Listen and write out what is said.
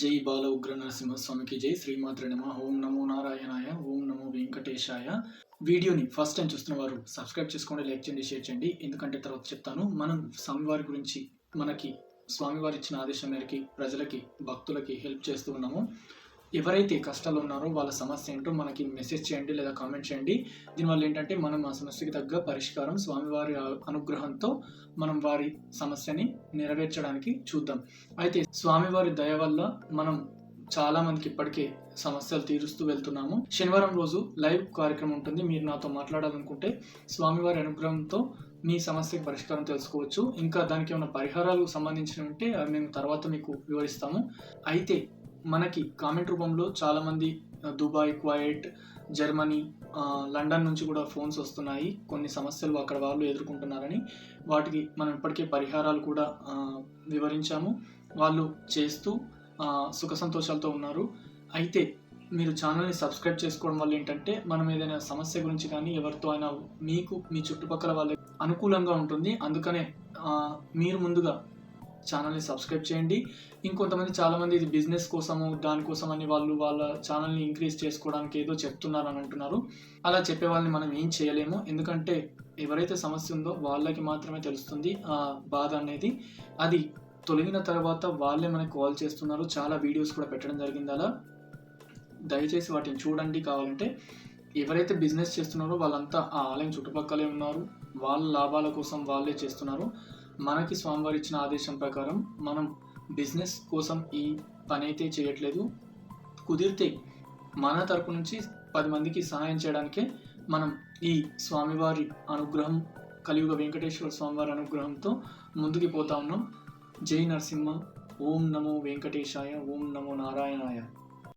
జై బాల ఉగ్ర నరసింహస్వామికి జై. శ్రీమాత్ర నమ. ఓం నమో నారాయణాయ ఓం నమో వెంకటేశాయ. వీడియోని ఫస్ట్ టైం చూస్తున్న వారు సబ్స్క్రైబ్ చేసుకోండి లైక్ చేయండి షేర్ చేయండి. ఎందుకంటే తర్వాత చెప్తాను మనం స్వామివారి గురించి మనకి స్వామివారి ఇచ్చిన ఆదేశం మేరకి ప్రజలకి భక్తులకి హెల్ప్ చేస్తూ ఉన్నాము. ఎవరైతే కష్టాలు ఉన్నారో వాళ్ళ సమస్య ఏంటో మనకి మెసేజ్ చేయండి లేదా కామెంట్ చేయండి. దీనివల్ల ఏంటంటే మనం ఆ సమస్యకి తగ్గ పరిష్కారం స్వామివారి అనుగ్రహంతో మనం వారి సమస్యని నెరవేర్చడానికి చూద్దాం. అయితే స్వామివారి దయ వల్ల మనం చాలా మందికి ఇప్పటికే సమస్యలు తీరుస్తూ వెళ్తున్నాము. శనివారం రోజు లైవ్ కార్యక్రమం ఉంటుంది. మీరు నాతో మాట్లాడాలనుకుంటే స్వామివారి అనుగ్రహంతో మీ సమస్యకి పరిష్కారం తెలుసుకోవచ్చు. ఇంకా దానికి ఏమైనా పరిహారాలు సంబంధించినవి ఉంటే అవి మేము తర్వాత మీకు వివరిస్తాము. అయితే మనకి కామెంట్ రూపంలో చాలామంది దుబాయ్ క్వైట్ జర్మనీ లండన్ నుంచి కూడా ఫోన్స్ వస్తున్నాయి. కొన్ని సమస్యలు అక్కడ వాళ్ళు ఎదుర్కొంటున్నారని వాటికి మనం ఇప్పటికే పరిహారాలు కూడా వివరించాము. వాళ్ళు చేస్తూ సుఖ సంతోషాలతో ఉన్నారు. అయితే మీరు ఛానల్ని సబ్స్క్రైబ్ చేసుకోవడం వల్ల ఏంటంటే మనం ఏదైనా సమస్య గురించి కానీ ఎవరితో అయినా మీకు మీ చుట్టుపక్కల వాళ్ళకి అనుకూలంగా ఉంటుంది. అందుకనే మీరు ముందుగా ఛానల్ని సబ్స్క్రైబ్ చేయండి. ఇంకొంతమంది చాలామంది ఇది బిజినెస్ కోసము దానికోసం అని వాళ్ళు వాళ్ళ ఛానల్ని ఇంక్రీజ్ చేసుకోవడానికి ఏదో చెప్తున్నారు అని అంటున్నారు. అలా చెప్పే వాళ్ళని మనం ఏం చేయలేము. ఎందుకంటే ఎవరైతే సమస్య ఉందో వాళ్ళకి మాత్రమే తెలుస్తుంది ఆ బాధ అనేది. అది తొలగిన తర్వాత వాళ్ళే మనకి కాల్ చేస్తున్నారు. చాలా వీడియోస్ కూడా పెట్టడం జరిగింది అలా. దయచేసి వాటిని చూడండి. కావాలంటే ఎవరైతే బిజినెస్ చేస్తున్నారో వాళ్ళంతా ఆ ఆలయం చుట్టుపక్కలే ఉన్నారు. వాళ్ళ లాభాల కోసం వాళ్ళే చేస్తున్నారు. మనకి స్వామివారు ఇచ్చిన ఆదేశం ప్రకారం మనం బిజినెస్ కోసం ఈ పని అయితే చేయట్లేదు. కుదిరితే మన తరపు నుంచి పది మందికి సహాయం చేయడానికే మనం ఈ స్వామివారి అనుగ్రహం కలియుగ వెంకటేశ్వర స్వామివారి అనుగ్రహంతో ముందుకు పోతా ఉన్నాం. జై నరసింహ. ఓం నమో వెంకటేశాయ. ఓం నమో నారాయణాయ.